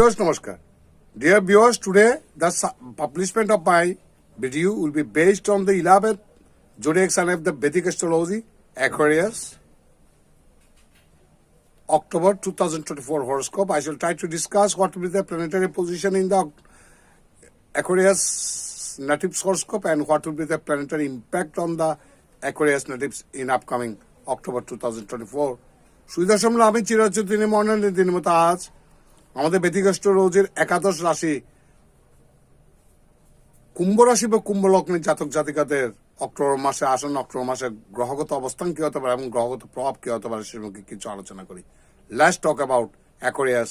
Viewers, Namaskar. Dear viewers, today the publishment of my video will be based on the 11th zodiac sign of the Vedic astrology, Aquarius, October 2024 horoscope. I shall try to discuss what will be the planetary position in the Aquarius natives horoscope and what will be the planetary impact on the Aquarius natives in upcoming October 2024. সুবিধাসমূল আমি চিরচেতনী মনের দিনের মতো আজ আমাদের ব্যতিগ্রস্ত রোজের একাদশ রাশি কুম্ভ রাশি বা কুম্ভ লগ্নের জাতক জাতিকাদের অক্টোবর মাসে আসন্ন অক্টোবর মাসে গ্রহগত অবস্থান কি হতে পারে এবং গ্রহগত প্রভাব কি হতে পারে সম্পর্কে কিছু আলোচনা করি last talk about Aquarius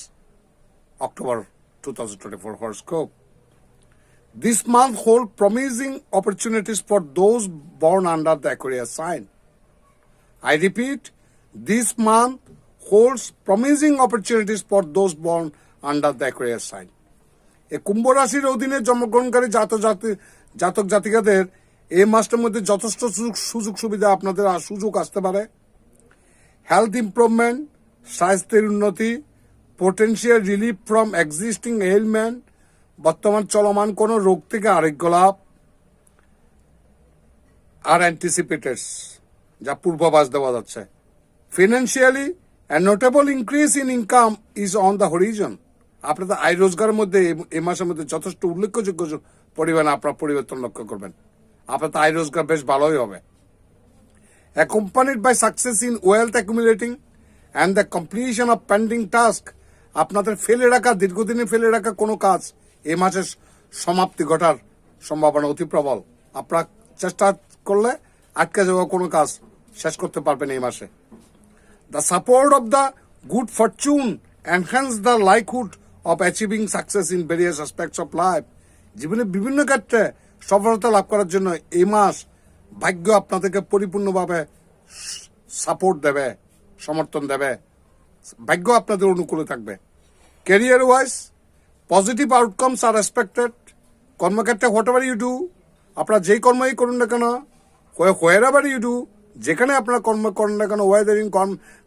October two thousand twenty four horoscope This month hold promising opportunities for those born under the Aquarius sign. I repeat, this month holds promising opportunities for those born under the Aquarius sign. এই কুম্ভ রাশির অধীনে জন্মগ্রহণকারী জাত জাতি, জাতক জাতিকাদের এই মাসটার মধ্যে যথেষ্ট সুযোগ সুবিধা আপনাদের সুযোগ আসতে পারে হেলথ ইমপ্রুভমেন্ট স্বাস্থ্যের উন্নতি potential relief from existing ailment বর্তমান চলমান কোনো রোগ থেকে আরোগ্য লাভ, আর অ্যান্টিসিপেটেড যা পূর্বাভাস দেওয়া যাচ্ছে financially and notable increase in income is on the horizon আপনাদের আয় রোজগারের মধ্যে এ- এ মাসের মধ্যে যথেষ্ট উল্লেখযোগ্য পরিমাণে আপনার পরিবর্তন লক্ষ্য করবেন। আপনার আয় রোজগার বেশ ভালোই হবে। Accompanied by success in wealth accumulating and the completion of pending task, আপনাদের ফেলে রাখা, দীর্ঘদিনে ফেলে রাখা কোনো কাজ এই মাসে সমাপ্তি ঘটার সম্ভাবনা অতি প্রবল। আপনারা চেষ্টা করলে আটকে যাওয়া কোনো কাজ শেষ করতে পারবেন এই মাসে। The support of the good fortune, enhance the likelihood of achieving success in various aspects of life. জীবনে বিভিন্ন ক্ষেত্রে সফলতা লাভ করার জন্য এই মাস ভাগ্য আপনাদেরকে পরিপূর্ণভাবে সাপোর্ট দেবে, সমর্থন দেবে। ভাগ্য আপনাদের অনুকূলে থাকবে। Career wise positive outcomes are expected কর্মক্ষেত্রে হোয়াট এভার ইউ ডু আপনারা যেই কর্মই করুন না কেন হোয়ার এভার ইউ ডু যেখানে আপনারা কর্ম করেন না কেন whether in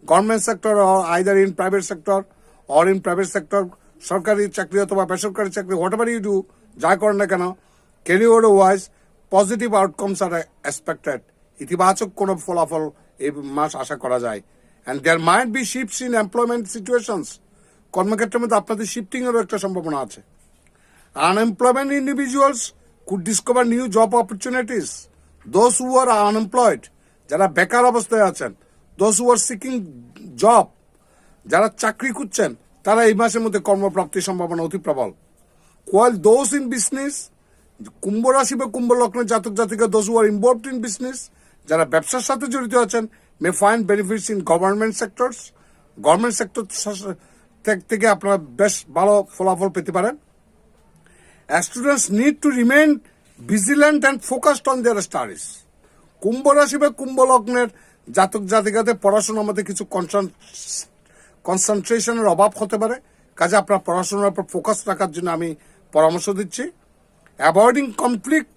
government sector either in private sector or in private sector সরকারি চাকরি অথবা বেসরকারি চাকরি হোয়াট এভার ইউ ডু যা করেন না কেন career wise positive outcomes are expected ইতিবাচক কোনো ফলাফল এই মাস আশা করা যায়। And there might be shifts in employment situations কর্মক্ষেত্রের মধ্যে আপনাদের শিফটিংয়েরও একটা সম্ভাবনা আছে। Unemployment individuals could discover new job opportunities those who are unemployed যারা বেকার অবস্থায় আছেন who are seeking job, যারা চাকরি খুঁজছেন, তারা এই মাসের মধ্যে কর্মপ্রাপ্তির সম্ভাবনা অতি প্রবল। While those ইন বিজনেস কুম্ভ রাশি বা কুম্ভ লগ্নের জাতক জাতিকা those who are involved in business যারা ব্যবসার সাথে জড়িত আছেন may find benefits in government sectors government sector থেকে আপনারা বেশ ভালো ফলাফল পেতে পারেন। Students need to remain vigilant and focused on their studies কুম্ভ রাশি বা কুম্ভ লগ্নের জাতক জাতিকাদের পড়াশোনার মধ্যে কিছু কনসেন্ট্রেশনের অভাব হতে পারে। কাজে আপনার পড়াশোনার উপর ফোকাস রাখার জন্য আমি পরামর্শ দিচ্ছি। Avoiding conflict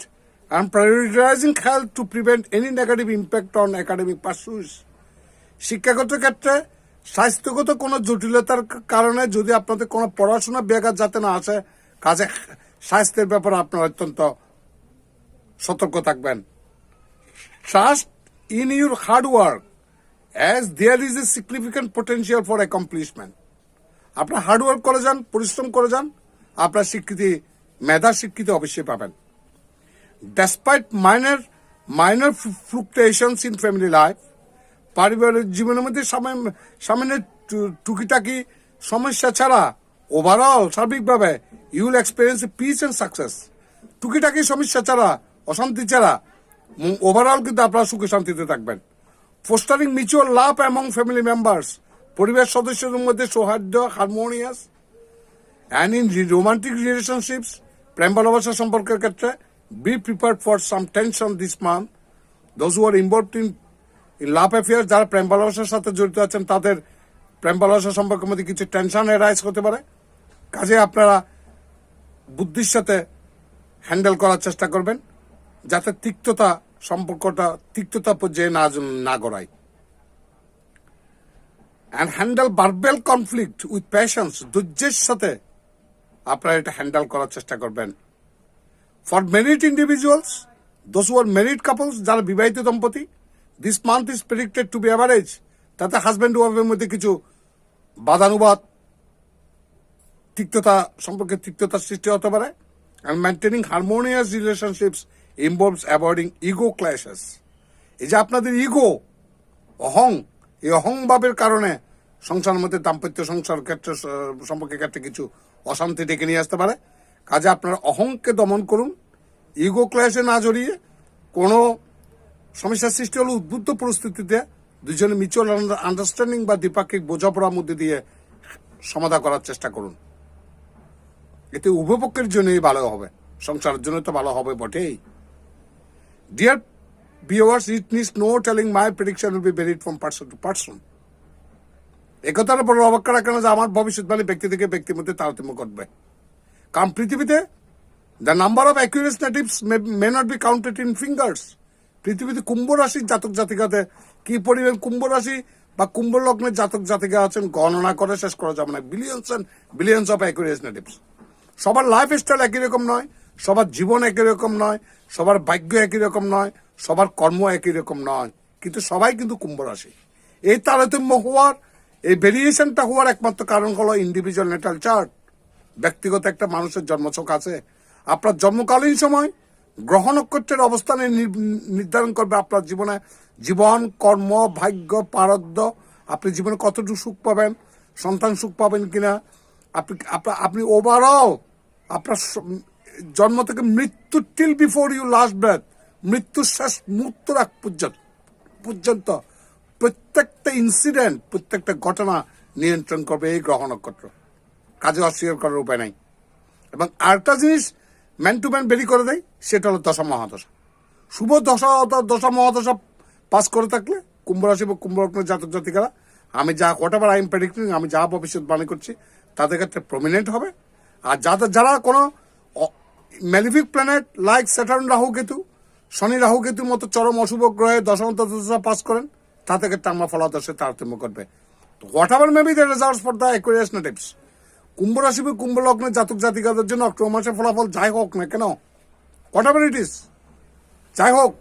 and prioritising health to prevent any negative impact on academic pursuits শিক্ষাগত ক্ষেত্রে স্বাস্থ্যগত কোনো জটিলতার কারণে যদি আপনাদের কোনো পড়াশোনা ব্যাঘাত যাতে না আসে, কাজে স্বাস্থ্যের ব্যাপারে আপনারা অত্যন্ত সতর্ক থাকবেন। Trust in your hard work as there is a significant potential for accomplishment আপনার হার্ড ওয়ার্ক করে যান, পরিশ্রম করে যান, আপনার স্বীকৃতি, মেধা স্বীকৃতি অবশ্যই পাবেন। Despite minor minor fl- in family life পারিবারিক জীবনের মধ্যে সামান্য- টুকিটাকি সমস্যা ছাড়া ওভারঅল সার্বিকভাবে you will experience peace and success টুকিটাকি সমস্যা ছাড়া, অশান্তি ছাড়া ওভারঅল কিন্তু আপনারা সুখে শান্তিতে থাকবেন। Fostering mutual love among family members পরিবার সদস্যদের মধ্যে সৌহার্দ্য harmonious and in romantic relationships প্রেম ভালোবাসা সম্পর্কের ক্ষেত্রে be prepare for some tension this month those who are involved in in love affair যারা প্রেম ভালোবাসার সাথে জড়িত আছেন, তাদের প্রেম ভালোবাসা সম্পর্কের মধ্যে কিছু টেনশন এরাইজ হতে পারে। কাজে আপনারা বুদ্ধির সাথে হ্যান্ডেল করার চেষ্টা করবেন। যাতে তিক্ততা সম্পর্কটা তিক্ততা পর্যায়ে না না গড়ায়। And handle verbal conflict with patience, ধৈর্যের সাথে আপনারা এটা হ্যান্ডেল করার চেষ্টা করবেন। For married individuals those were married couples যারা বিবাহিত দম্পতি this month is predicted to be average তাতে হাজব্যান্ড ওয়াইফের মধ্যে কিছু বাদানুবাদ তিক্ততা সম্পর্কে তিক্ততার সৃষ্টি হতে পারে। And maintaining harmonious relationships involves avoiding ego clashes এই যে আপনাদের ইগো অহং, এই অহংভাবের কারণে সংসার মধ্যে দাম্পত্য সংসার ক্ষেত্রে সম্পর্কের ক্ষেত্রে কিছু অশান্তি ডেকে নিয়ে আসতে পারে। কাজে আপনার অহংকে দমন করুন ইগো ক্লাসে না জড়িয়ে কোনো সমস্যার সৃষ্টি হলে উদ্বুদ্ধ পরিস্থিতিতে দুজনে মিউচুয়াল আন্ডারস্ট্যান্ডিং বা দ্বিপাক্ষিক বোঝাপড়ার মধ্যে দিয়ে সমাধা করার চেষ্টা করুন। এতে উভয় পক্ষের জন্যই ভালো হবে, সংসারের জন্য তো ভালো হবে বটেই। Dear viewers, it needs no telling. My prediction will be varied from person to person. একথার উপর অবাক্য রাখে না যে আমার ভবিষ্যৎবাণী ব্যক্তি থেকে ব্যক্তির মধ্যে তারতম্য ঘটবে? কারণ পৃথিবীতে the number of Aquarius natives may not be counted in fingers পৃথিবীতে কুম্ভ রাশির জাতক জাতিকাতে কি পরিমাণ কুম্ভ রাশি বা কুম্ভ লগ্নের জাতক জাতিকা আছেন গণনা করে শেষ করা যাবে না। Billions and billions of acres natives সবার লাইফ স্টাইল একই রকম নয়। সবার জীবন একই রকম নয়, সবার ভাগ্য একই রকম নয়, সবার কর্ম একই রকম নয়, কিন্তু সবাই কিন্তু কুম্ভ রাশি। এই তারতম্য হওয়ার, এই ভেরিয়েশনটা হওয়ার একমাত্র কারণ হলো ইন্ডিভিজুয়াল নেটাল চার্ট ব্যক্তিগত একটা মানুষের জন্মছক আছে। আপনার জন্মকালীন সময় গ্রহ নক্ষত্রের অবস্থানে নির্ধারণ করবে আপনার জীবনে। জীবন, কর্ম, ভাগ্য পারদ্য আপনি জীবনে কতটুকু সুখ পাবেন, সন্তান সুখ পাবেন কিনা। আপনি আপনি ওভারঅল আপনার জন্ম থেকে মৃত্যু till before you last breath মৃত্যুর শেষ মুহূর্ত রাখ পর্যন্ত পর্যন্ত প্রত্যেকটা ইনসিডেন্ট প্রত্যেকটা ঘটনা নিয়ন্ত্রণ করবে এই গ্রহ নক্ষত্র। কাজে অস্বীকার করার উপায় নাই। এবং আরেকটা জিনিস ম্যান টু ম্যান বেরি করে দেয়, সেটা হলো দশা মহাদশা। শুভ দশা দশা মহাদশা পাস করে থাকলে, কুম্ভ রাশি বা কুম্ভ লগ্নের জাতক জাতিকারা, আমি যা হোয়াট আই এম প্রেডিক্টিং আমি যা ভবিষ্যৎ ভবিষ্যৎবাণী করছি, তাদের ক্ষেত্রে প্রমিনেন্ট হবে। আর যাদের যারা কোনো malefic planet like Saturn Rahu Ketu, Shani Rahu কেতুর মতো চরম অশুভ গ্রহে দশমন্ত দশা পাস করেন তাদের ক্ষেত্রে আমরা ফলাদর্শে তারতম্য করবে whatever maybe the results for the Aquarius natives কুম্ভ রাশি বা কুম্ভ লগ্নের জাতক জাতিকাদের জন্য অক্টোবর মাসের ফলাফল যাই হোক না কেন? হোয়াট এভার ইট ইস যাই হোক,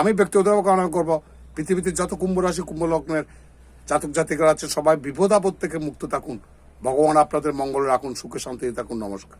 আমি ব্যক্তিগতভাবে কামনা করব। পৃথিবীতে যত কুম্ভ রাশি, কুম্ভ লগ্নের জাতক জাতিকারা আছে, সবাই বিপদ আপদ থেকে মুক্ত থাকুন। ভগবান আপনাদের মঙ্গল রাখুন, সুখে শান্তিতে থাকুন, নমস্কার।